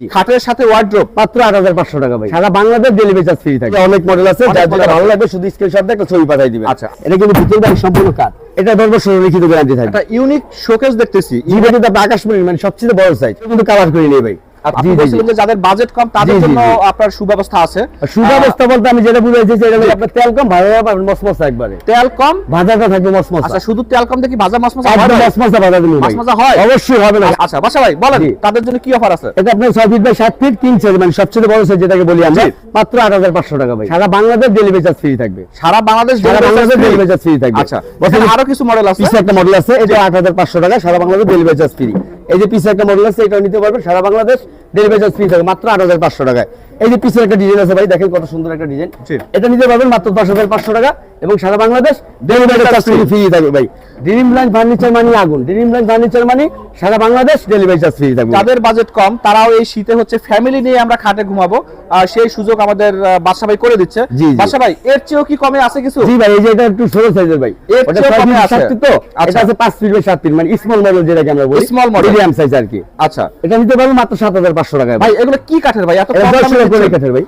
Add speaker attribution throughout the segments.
Speaker 1: খাটের সাথে ওয়ার্ড্রোপ
Speaker 2: মাত্র আট হাজার পাঁচশো টাকা ভাই। সারা বাংলাদেশ ডেলিভারি চার্জ ফ্রি থাকে। অনেক মডেল আছে যার যেটা ভালো লাগবে শুধু স্ক্রিনশট দিয়ে একটা ছবি পাঠাই দিবে
Speaker 1: আচ্ছা।
Speaker 2: এটা কিন্তু ভিতরে বাড়ি সম্পূর্ণ কাঠ। এটা ধরবো লিখিত গ্যারান্টি থাকে
Speaker 1: একটা ইউনিক শোকেস দেখতেছি।
Speaker 2: ইভেন এটা আকাশমণি মানে সবচেয়ে বড় সাইজ কিন্তু কালার করে নিয়ে ভাই।
Speaker 1: আপনি
Speaker 2: জি, জি,
Speaker 1: বলছিলেন যে যাদের বাজেট কম তাদের জন্য আপনার সুব্যবস্থা আছে।
Speaker 2: সুব্যবস্থা বলতে আমি যেটা বুঝাইছি সেটা হলো আপনার তেল কম ভাজা পাবেন মসমসা একবারে।
Speaker 1: তেল কম?
Speaker 2: ভাজাটা থাকবে মসমসা
Speaker 1: আচ্ছা শুধু তেল কম দেখি ভাজা মাছ মাছ
Speaker 2: মসমসা ভাজা দিন
Speaker 1: মসমসা হয়?
Speaker 2: অবশ্যই হবে না।
Speaker 1: আচ্ছা বাসা ভাই বলেন তাদের জন্য কি অফার আছে?
Speaker 2: এটা আপনার ছয় ফিট বাই সাত ফিট তিন সাইজ মানে সবচেয়ে বড় সাইজ যেটাকে বলি আমরা মাত্র আট হাজার পাঁচশো টাকা ভাই। সারা বাংলাদেশ ডেলিভারি চার্জ ফ্রি থাকবে।
Speaker 1: সারা বাংলাদেশ?
Speaker 2: ডেলিভারি চার্জ ফ্রি থাকবে।
Speaker 1: আচ্ছা আরও কিছু মডেল আছে?
Speaker 2: একটা মডেল আছে এটা আট হাজার পাঁচশো টাকা সারা বাংলাদেশ ডেলিভারি চার্জ ফ্রি এই যে পিসের একটা মডেল আছে এটা নিতে পারবেন। সারা বাংলাদেশ ডেলিভারি চার্জ ফ্রি থাকবে মাত্র আট হাজার পাঁচশো টাকায়। এই যে পিসের একটা ডিজাইন আছে ভাই দেখেন কত সুন্দর একটা ডিজাইন এটা নিতে পারবেন মাত্র দশ হাজার পাঁচশো টাকা এবং সারা Bangladesh delivery charge free free থাকবে ভাই। ড্রিম লাইন ফার্নিচার মানি আগুন। ড্রিম লাইন ফার্নিচার মানি সারা বাংলাদেশ ডেলিভারি চার্জ ফ্রি থাকবে।
Speaker 1: যাদের বাজেট কম তারাও এই শীতে হচ্ছে ফ্যামিলি নিয়ে আমরা খাটে ঘুমাবো আর সেই সুযোগ আমাদের বাদশা ভাই করে দিচ্ছে।
Speaker 2: জি।
Speaker 1: ভাই এর চেয়েও কি কমে আছে কিছু?
Speaker 2: জি ভাই এই যে এটা একটু ছোট সাইজের ভাই।
Speaker 1: এর চেয়েও কমে আছে?
Speaker 2: তো।
Speaker 1: আচ্ছা।
Speaker 2: এটা আছে পাঁচ ফিট বাই সাত ফিট মানে স্মল মডেল যেটাকে আমরা বলি।
Speaker 1: Small model।
Speaker 2: মিডিয়াম সাইজ আর কি।
Speaker 1: আচ্ছা।
Speaker 2: এটা নিতে পারবেন মাত্র সাত হাজার পাঁচশো টাকায়
Speaker 1: ভাই। এগুলো কি কাঠের ভাই? এত কম দামে?
Speaker 2: কাঠের ভাই।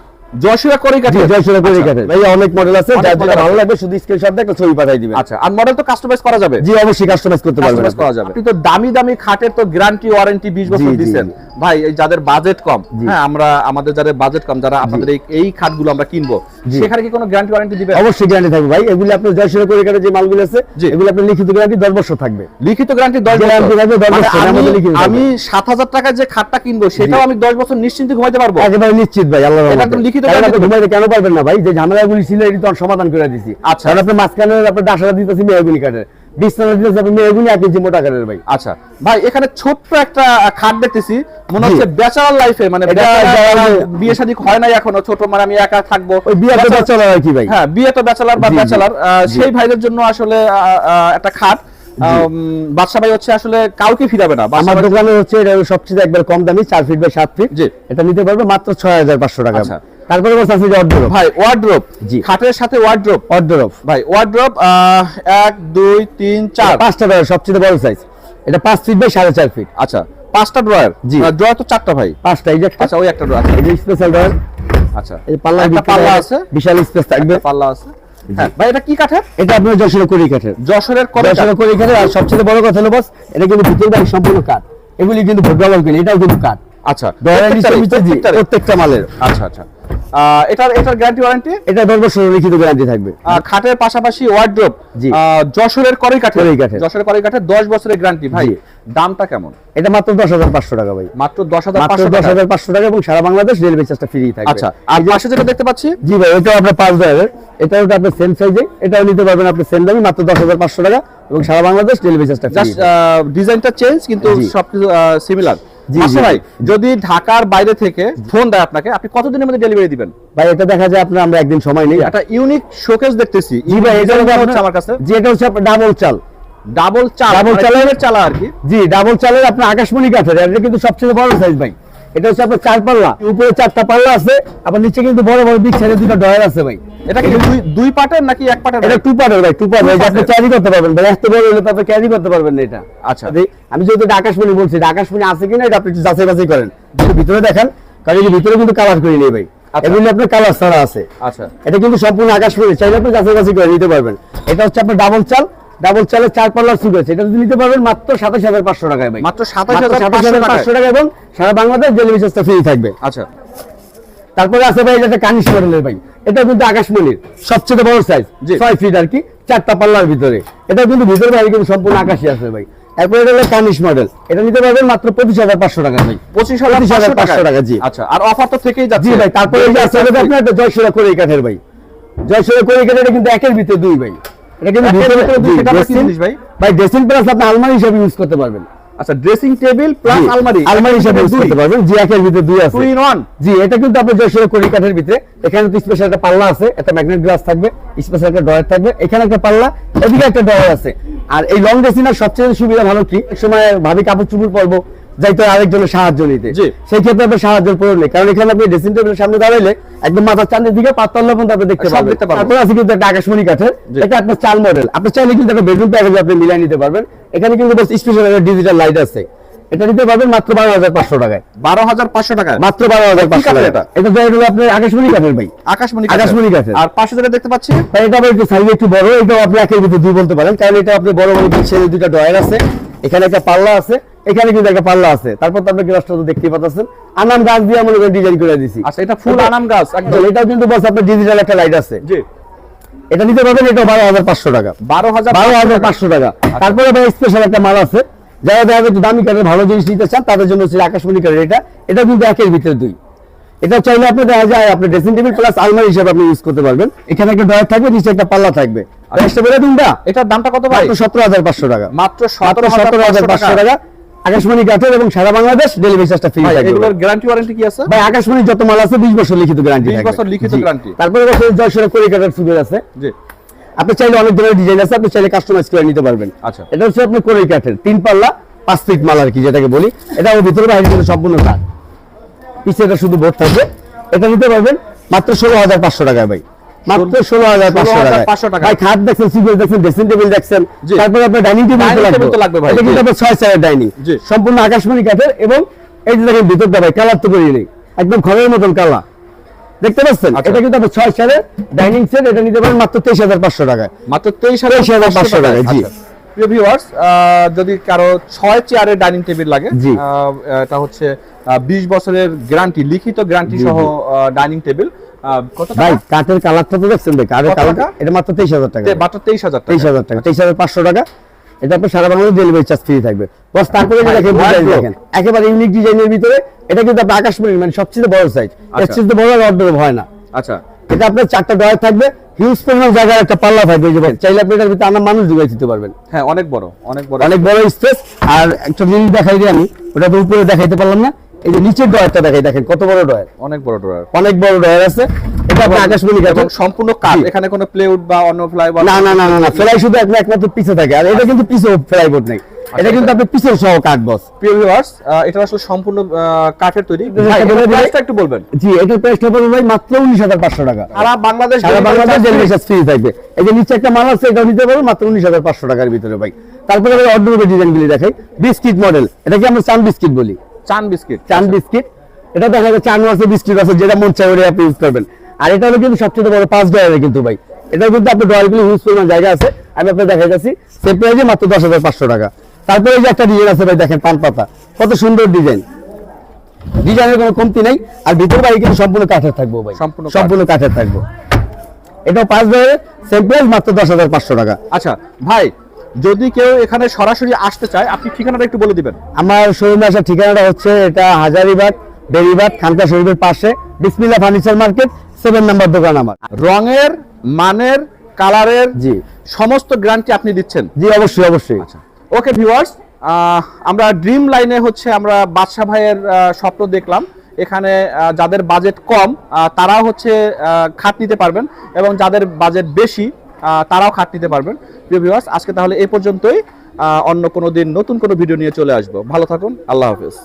Speaker 1: করে
Speaker 2: জয়সুরা
Speaker 1: আচ্ছা।
Speaker 2: ভাই অনেক মডেল আছে যার যেটা ভালো লাগবে শুধু স্ক্রিনশট দিয়ে একটা ছবি দিবেন।
Speaker 1: আচ্ছা আর মডেল তো কাস্টমাইজ করা যাবে?
Speaker 2: জি অবশ্যই কাস্টমাইজ করতে পারবেন
Speaker 1: কাস্টমাইজ করা যাবে। আপনি তো দামি দামি খাটের তো গ্যারান্টি ওয়ারেন্টি 20 বছর দিবেন
Speaker 2: জি।
Speaker 1: ভাই এই যাদের বাজেট কম হ্যাঁ আমরা আমাদের যাদের বাজেট কম যারা আপনাদের এই খাটগুলো আমরা কিনবো সেখানে কি কোনো গ্যারান্টি ওয়ারেন্টি দিবেন?
Speaker 2: অবশ্যই গ্যারান্টি থাকবে ভাই। এগুলি আপনার জয়সুরা করে কাঠের যে মালগুলো আছে। এগুলো আপনার লিখিত গ্যারান্টি দশ বছর থাকবে।
Speaker 1: লিখিত গ্যারান্টি 10
Speaker 2: Guarantee
Speaker 1: বছর।
Speaker 2: থাকবে 10
Speaker 1: মানে
Speaker 2: বছর,
Speaker 1: আমি। আমি 7000 টাকার যে খাটটা কিনবো সেটাও আমি 10 বছর নিশ্চিন্তে ঘুমাইতে পারব?
Speaker 2: একেবারে নিশ্চিত ভাই আল্লাহ
Speaker 1: লিখিত
Speaker 2: আপনি ঘুমাইতে কেন পারবেন না ভাই? যে ঝামেলাগুলি ছিল এটি তো সমাধান করে দিছি।
Speaker 1: আচ্ছা।
Speaker 2: আপনি মাঝখানে আপনার ডাসাটা দিতেছি মেয়েগুলি কাঠের। বিছানা দিতেছি আপনি মেয়েগুলি এক ইঞ্চি মোটা কাঠের ভাই।
Speaker 1: আচ্ছা ভাই এখানে ছোট্ট একটা খাট দেখতেছি। মনে হচ্ছে ব্যাচেলার লাইফে মানে বিয়ে শাদী হয় নাই এখনও ছোট মানে আমি একা থাকব।
Speaker 2: বিয়ে তো
Speaker 1: Bachelor-
Speaker 2: আর কি ভাই?
Speaker 1: হ্যাঁ বিয়ে তো ব্যাচেলার বা
Speaker 2: জি, জি।
Speaker 1: ব্যাচেলার সেই ভাইদের জন্য আসলে একটা খাট। বাদশা ভাই হচ্ছে আসলে কাউকে ফিরাবে না
Speaker 2: আমার দোকানে হচ্ছে এটা সবচেয়ে একবার কম দামি চার ফিট বাই সাত ফিট। এটা নিতে পারবে মাত্র ছয় হাজার পাঁচশো টাকা।
Speaker 1: আচ্ছা।
Speaker 2: তারপরে বলছে আছে যে অর্ডার
Speaker 1: ভাই ওয়ার্ড্রোপ
Speaker 2: জি।
Speaker 1: খাটের সাথে ওয়ার্ড্রোপ
Speaker 2: অফ
Speaker 1: ভাই ওয়ার্ড্রোপ এক দুই তিন চার।
Speaker 2: পাঁচটা ডয়ার সবচেয়ে বড় সাইজ এটা পাঁচ ফিট বাই সাড়ে চার ফিট
Speaker 1: আচ্ছা পাঁচটা ড্রয়ার
Speaker 2: জি।
Speaker 1: ড্রয়ার তো চারটা ভাই।
Speaker 2: পাঁচটা এই যে
Speaker 1: আচ্ছা ওই একটা ড্রয়ার
Speaker 2: এই স্পেশাল ডয়ার
Speaker 1: আচ্ছা।
Speaker 2: এই পাল্লা
Speaker 1: একটা পাল্লা আছে।
Speaker 2: বিশাল স্পেস থাকবে।
Speaker 1: পাল্লা আছে। হ্যাঁ ভাই এটা কি কাঠের?
Speaker 2: এটা আপনার যশোর করি কাঠের।
Speaker 1: যশোরের কবে
Speaker 2: যশোর করি কাঠের। আর সবচেয়ে বড় কথা হলো বস এটা কিন্তু ভিতর বাড়ি সম্পূর্ণ কাঠ। এগুলি কিন্তু ভোট ব্যবহার করি এটাও কিন্তু কাঠ।
Speaker 1: আচ্ছা
Speaker 2: নিচে। প্রত্যেকটা মালের।
Speaker 1: আচ্ছা আচ্ছা। এটার এটার গ্যারান্টি ওয়ারেন্টি
Speaker 2: এটা দশ বছর লিখিত গ্যারান্টি থাকবে।
Speaker 1: খাটের পাশাপাশি ওয়ার্ড্রোপ
Speaker 2: জি।
Speaker 1: যশোরের কড়াই কাঠের
Speaker 2: কড়াই কাঠের।
Speaker 1: যশোরের কড়াই কাঠের 10 বছরের গ্যারান্টি ভাই। দামটা কেমন?
Speaker 2: এটা মাত্র দশ হাজার পাঁচশো টাকা ভাই।
Speaker 1: মাত্র 10500
Speaker 2: মাত্র দশ
Speaker 1: টাকা।
Speaker 2: এবং সারা বাংলাদেশ ডেলিভারি চার্জটা ফ্রি থাকবে।
Speaker 1: আচ্ছা আর পাশে যেটা দেখতে পাচ্ছি?
Speaker 2: জি ভাই এটাও আপনার পাঁচ ডলারের এটাও ওটা আপনার সেম সাইজে এটাও নিতে পারবেন আপনি সেম দামি মাত্র দশ হাজার পাঁচশো টাকা এবং সারা বাংলাদেশ ডেলিভারি চার্জটা ফ্রি
Speaker 1: জাস্ট ডিজাইনটা চেঞ্জ কিন্তু। সবকিছু সিমিলার ভাই যদি ঢাকার বাইরে থেকে ফোন দেয় আপনাকে আপনি কতদিনের মধ্যে ডেলিভারি দিবেন?
Speaker 2: ভাই এটা দেখা যায় আপনার আমরা একদিন সময় নেই।
Speaker 1: একটা ইউনিক শোকেস দেখতেছি।
Speaker 2: জি ভাই এটা হচ্ছে
Speaker 1: হচ্ছে আমার কাছে।
Speaker 2: জি এটা হচ্ছে ডাবল চাল।
Speaker 1: ডাবল চাল ডাবল
Speaker 2: চালের-
Speaker 1: চালের চালা আর কি।
Speaker 2: জি ডাবল চালের আপনার আকাশমণি কাঠের এটা কিন্তু সবচেয়ে বড় সাইজ ভাই। এটা হচ্ছে আপনার চার পাল্লা। উপরে চারটা পাল্লা আছে আবার নিচে কিন্তু বড় বড় বিগ সাইজের দুটো ডয়ার আছে ভাই।
Speaker 1: এটা কি দুই নাকি এক
Speaker 2: এটা টু ভাই টু আপনি ক্যারি করতে পারবেন ভাই এত বড় হলে আপনি ক্যারি করতে পারবেন না এটা।
Speaker 1: আচ্ছা।
Speaker 2: আমি যেহেতু আকাশমণি বলছি আকাশমণি আছে কিনা এটা আপনি একটু যাচাই বাছাই করেন। ভিতরে দেখেন কারণ ভিতরে কিন্তু কালার করে নেই ভাই।
Speaker 1: আচ্ছা।
Speaker 2: এগুলি আপনার কালার ছাড়া আছে।
Speaker 1: আচ্ছা।
Speaker 2: এটা কিন্তু সম্পূর্ণ আকাশমণি চাইলে আপনি যাচাই বাছাই করে নিতে পারবেন। এটা হচ্ছে আপনার ডাবল চাল। ডাবল চালের চার পাল্লার সুট আছে। এটা যদি নিতে পারবেন মাত্র সাতাশ হাজার পাঁচশো টাকায় ভাই।
Speaker 1: মাত্র 27,500
Speaker 2: পাঁচশো টাকা এবং সারা বাংলাদেশ ডেলিভারি চার্জটা ফ্রি থাকবে।
Speaker 1: আচ্ছা।
Speaker 2: তারপরে আছে ভাই এটা কানিশ মডেলের ভাই। এটা কিন্তু আকাশমণির। সবচেয়ে বড় সাইজ ছয় ফিট আর কি। চারটা পাল্লার ভিতরে। এটা কিন্তু ভিতরে ভাই কিন্তু সম্পূর্ণ আকাশি আছে ভাই। এরপরে এটা হলো কানিশ মডেল এটা নিতে পারবেন মাত্র পঁচিশ হাজার পাঁচশো টাকা ভাই।
Speaker 1: পঁচিশ হাজার পাঁচশো টাকা।
Speaker 2: জি।
Speaker 1: আচ্ছা আর অফার তো থেকেই যাচ্ছে।
Speaker 2: ভাই তারপরে এই যে আছে আপনার একটা জয়সুরা করে কাঠের ভাই। জয়সুরা করে কাঠের কিন্তু একের ভিতরে দুই ভাই। এটা কিন্তু
Speaker 1: একের
Speaker 2: ভিতরে
Speaker 1: ভিতরে দুই,
Speaker 2: জি,
Speaker 1: সেটা আবার কি
Speaker 2: dressing-
Speaker 1: জিনিস ভাই?
Speaker 2: ভাই ড্রেসিং প্লাস আপনি আলমারি হিসেবে ইউজ করতে পারবেন।
Speaker 1: আচ্ছা ড্রেসিং টেবিল প্লাস আলমারি।
Speaker 2: আলমারি হিসেবে ইউজ করতে পারবেন। জি একের ভিতরে দুই আছে।
Speaker 1: টু ইন ওয়ান
Speaker 2: জি এটা কিন্তু আপনার জয়সুরা কড়ি কাঠের ভিতরে। এখানে তো স্পেশাল একটা পাল্লা আছে একটা ম্যাগনেট গ্লাস থাকবে স্পেশাল একটা ডয়ার থাকবে। এখানে একটা পাল্লা এদিকে একটা ডয়ার আছে। আর এই লং ড্রেসিনার সবচেয়ে সুবিধা ভালো কি? এক সময় ভাবি কাপড় চুপড় পরবো। যাইতে আরেকজনের সাহায্য নিতে। সেই ক্ষেত্রে আপনার সাহায্য প্রয়োজন নেই। কারণ এখানে আপনি ড্রেসিং টেবিলের সামনে দাঁড়াইলে একদম মাথার চাঁদের দিকে পাতলা পর্যন্ত আপনি দেখতে পাবেন তারপর আছে কিন্তু একটা আকাশমণি কাঠের এটা আপনার চাল মডেল আপনি চাইলে কিন্তু একটা বেডরুম প্যাকেজ আপনি মিলাই নিতে পারবেন। এখানে কিন্তু স্পেশাল ডিজিটাল লাইট আছে। এটা নিতে পারবেন মাত্র বারো হাজার পাঁচশো টাকায়।
Speaker 1: বারো হাজার পাঁচশো টাকায়?
Speaker 2: মাত্র বারো হাজার পাঁচশো টাকা
Speaker 1: এটা?
Speaker 2: এটা তো হলো আপনার আকাশমণি কাঠের ভাই।
Speaker 1: আকাশমণি
Speaker 2: আকাশমণি কাঠের।
Speaker 1: আর পাশে যেটা দেখতে পাচ্ছি?
Speaker 2: এটা একটু সাইজ একটু বড় আপনি একের ভিতরে দুই বলতে পারেন। কারণ এটা আপনি বড় বড় দুইটা ডয়ার আছে। এখানে একটা পাল্লা আছে। এখানে কিন্তু একটা পাল্লা আছে। তারপর তো আপনি গ্লাসটা তো দেখতেই পাচ্ছেন আনাম গাছ দিয়ে আমরা ডিজাইন করে দিছি।
Speaker 1: আচ্ছা এটা ফুল আনাম গাছ একদম।
Speaker 2: এটাও কিন্তু বস আপনার ডিজিটাল একটা লাইট আছে।
Speaker 1: জি।
Speaker 2: এটা নিতে পারবেন এটা বারো হাজার পাঁচশো টাকা।
Speaker 1: বারো হাজার
Speaker 2: বারো হাজার পাঁচশো টাকা। তারপরে ভাই স্পেশাল একটা মাল আছে। যারা দেখা যাচ্ছে দামি কাঠের ভালো জিনিস নিতে চান তাদের জন্য হচ্ছে আকাশমণি কাঠের এটা। এটা কিন্তু একের ভিতরে দুই। এটা চাইলে আপনি দেখা যায় আপনি ড্রেসিং টেবিল প্লাস আলমারি হিসেবে আপনি ইউজ করতে পারবেন। এখানে একটা ডয়ার থাকবে নিচে একটা পাল্লা থাকবে। বলে
Speaker 1: এটার দামটা কত ভাই?
Speaker 2: সতেরো হাজার পাঁচশো টাকা।
Speaker 1: মাত্র সতেরো
Speaker 2: হাজার পাঁচশো টাকা। আকাশমণি কাঠের এবং সারা বাংলাদেশ ডেলিভারি চার্জটা ফ্রি থাকবে।
Speaker 1: এগুলোর গ্যারান্টি ওয়ারেন্টি কি আছে?
Speaker 2: ভাই আকাশমণি যত মাল আছে বিশ বছর লিখিত গ্যারান্টি
Speaker 1: 20 বছর লিখিত guarantee।
Speaker 2: তারপরে বছর জয়সরা করি কাঠের সুবিধা আছে।
Speaker 1: জি।
Speaker 2: আপনি চাইলে অনেক ধরনের ডিজাইন আছে আপনি চাইলে কাস্টমাইজ করে নিতে পারবেন।
Speaker 1: আচ্ছা।
Speaker 2: এটা হচ্ছে আপনি কোরই কাঠের তিন পাল্লা পাঁচ ফিট মাল আর কি যেটাকে বলি। এটা ওর ভিতরে বাইরে কিন্তু সম্পূর্ণ কাঠ পিছে এটা শুধু বোর্ড থাকবে। এটা নিতে পারবেন মাত্র ষোলো হাজার পাঁচশো টাকায় ভাই। মাত্র ষোলো হাজার পাঁচশো
Speaker 1: 16,500
Speaker 2: টাকা
Speaker 1: টাকা।
Speaker 2: ভাই খাট দেখছেন সিভিল দেখছেন ড্রেসিং টেবিল দেখছেন তারপরে আপনার ডাইনিং টেবিল
Speaker 1: তো লাগবে ভাই,
Speaker 2: এটা কিন্তু আপনার ছয় চারের ডাইনিং সম্পূর্ণ আকাশমণি কাঠের এবং এই যে দেখেন ভিতরটা ভাই কালার তো করিয়ে নেই। একদম ঘরের মতন কালা দেখতে পাচ্ছেন?
Speaker 1: আচ্ছা।
Speaker 2: এটা কিন্তু আপনার ছয় চারের ডাইনিং সেট এটা নিতে পারেন মাত্র তেইশ হাজার পাঁচশো টাকায়।
Speaker 1: মাত্র তেইশ হাজার
Speaker 2: 23,500 টাকায়, জি।
Speaker 1: ভিউয়ার্স যদি কারও ছয় চেয়ারের ডাইনিং টেবিল লাগে এটা হচ্ছে বিশ বছরের গ্যারান্টি লিখিত গ্যারান্টি সহ। ডাইনিং টেবিল
Speaker 2: ভাই কাঠের কালারটা তো দেখছেন ভাই কাঠের
Speaker 1: কত
Speaker 2: এটা মাত্র তেইশ হাজার টাকা।
Speaker 1: মাত্র তেইশ হাজার
Speaker 2: তেইশ
Speaker 1: টাকা
Speaker 2: হাজার টাকা। তেইশ হাজার পাঁচশো টাকা। এটা আপনার সারা বাংলাদেশ ডেলিভারি চার্জ ফ্রি থাকবে। বস তারপরে দেখেন। দেখেন। একেবারে ইউনিক ডিজাইনের ভিতরে। এটা কিন্তু আপনার আকাশমণি মানে সবচেয়ে বড় সাইজ এর
Speaker 1: আচ্ছা।
Speaker 2: চেয়ে বড় অর্ডার হয় না।
Speaker 1: আচ্ছা।
Speaker 2: এটা আপনার চারটা ডয়ার থাকবে। হিউজ পরিমাণ জায়গার একটা পাল্লা থাকবে যে চাইলে আপনি এটার ভিতরে আমার মানুষ ঢুকাই দিতে পারবেন।
Speaker 1: হ্যাঁ অনেক বড় অনেক বড়।
Speaker 2: অনেক বড় স্পেস আর একটা জিনিস দেখাই দিই আমি। ওটা তো উপরে দেখাইতে পারলাম না। এই যে নিচের ডয়ারটা দেখাই দেখেন কত বড় ডয়ার
Speaker 1: অনেক বড়
Speaker 2: অনেক বড় ডয়ার আছে। এটা আকাশমণি
Speaker 1: এবং সম্পূর্ণ কাঠ। এখানে কোনো প্লেউড বা অন্য ফ্লাই
Speaker 2: না না না না ফ্লাই শুধু একমাত্র পিছে থাকে। আর এটা কিন্তু পিছে ফ্লাই বোর্ড নেই এটা কিন্তু আপনি পিছের সহ কাঠ বস
Speaker 1: প্রিয় ভিউয়ার্স এটা আসলে সম্পূর্ণ কাঠের তৈরি।
Speaker 2: এটা
Speaker 1: ভাই,
Speaker 2: বলে
Speaker 1: এটার
Speaker 2: দিলে-
Speaker 1: price টা একটু বলবেন।
Speaker 2: জি এটার প্রাইসটা ভাই মাত্র উনিশ হাজার পাঁচশো টাকা।
Speaker 1: সারা বাংলাদেশ
Speaker 2: সারা বাংলাদেশ ডেলিভারি ফ্রি থাকবে। এই যে নিচে একটা মাল আছে এটা নিতে পারবে মাত্র উনিশ হাজার পাঁচশো টাকার ভিতরে ভাই। তারপরে ভাই অর্ডার ডিজাইন গুলি দেখাই। বিস্কিট মডেল এটাকে আমরা চান বিস্কিট বলি?
Speaker 1: চান বিস্কিট।
Speaker 2: চান বিস্কিট। এটা দেখা যায় চান আছে বিস্কিট আছে যেটা মন চাই ওটা আপনি ইউজ করবেন। আর এটা হলো কিন্তু সবচেয়ে বড় পাঁচ ডয়ারে কিন্তু ভাই। এটা কিন্তু আপনার ডয়ারগুলো ইউজ পরিমাণ জায়গা আছে। আমি আপনার দেখা যাচ্ছি। সেম প্রাইজে মাত্র দশ হাজার পাঁচশো টাকা। তারপরে এই যে একটা ডিজাইন আছে ভাই দেখেন পান পাতা। কত সুন্দর ডিজাইন ডিজাইনের কোনো কমতি নাই। আর ভিতর বাড়ি কিন্তু সম্পূর্ণ কাঠের থাকব ভাই।
Speaker 1: সম্পূর্ণ কাঠ।
Speaker 2: সম্পূর্ণ কাঠের থাকব। এটাও পাঁচ ডয়ারে সেম প্রাইস মাত্র দশ হাজার পাঁচশো টাকা।
Speaker 1: আচ্ছা ভাই যদি কেউ এখানে সরাসরি আসতে চায় আপনি ঠিকানাটা একটু বলে দিবেন।
Speaker 2: আমার শোরুমে আসার ঠিকানাটা হচ্ছে এটা হাজারিবাগ বেরিবাগ খানকা শরীফের পাশে বিসমিল্লা ফার্নিচার মার্কেট সেভেন নাম্বার দোকান আমার।
Speaker 1: রঙের মানের কালারের
Speaker 2: জি।
Speaker 1: সমস্ত গ্যারান্টি আপনি দিচ্ছেন?
Speaker 2: জি অবশ্যই অবশ্যই।
Speaker 1: আচ্ছা। ওকে ভিউয়ার্স আমরা ড্রিম লাইনে হচ্ছে আমরা বাদশা ভাইয়ের স্বপ্ন দেখলাম। এখানে যাদের বাজেট কম তারাও হচ্ছে খাট নিতে পারবেন এবং যাদের বাজেট বেশি তারাও খাট নিতে পারবেন। প্রিয় ভিউয়ার্স আজকে তাহলে এ পর্যন্তই। অন্য কোনো দিন নতুন কোনো ভিডিও নিয়ে চলে আসব। ভালো থাকুন, আল্লাহ হাফেজ।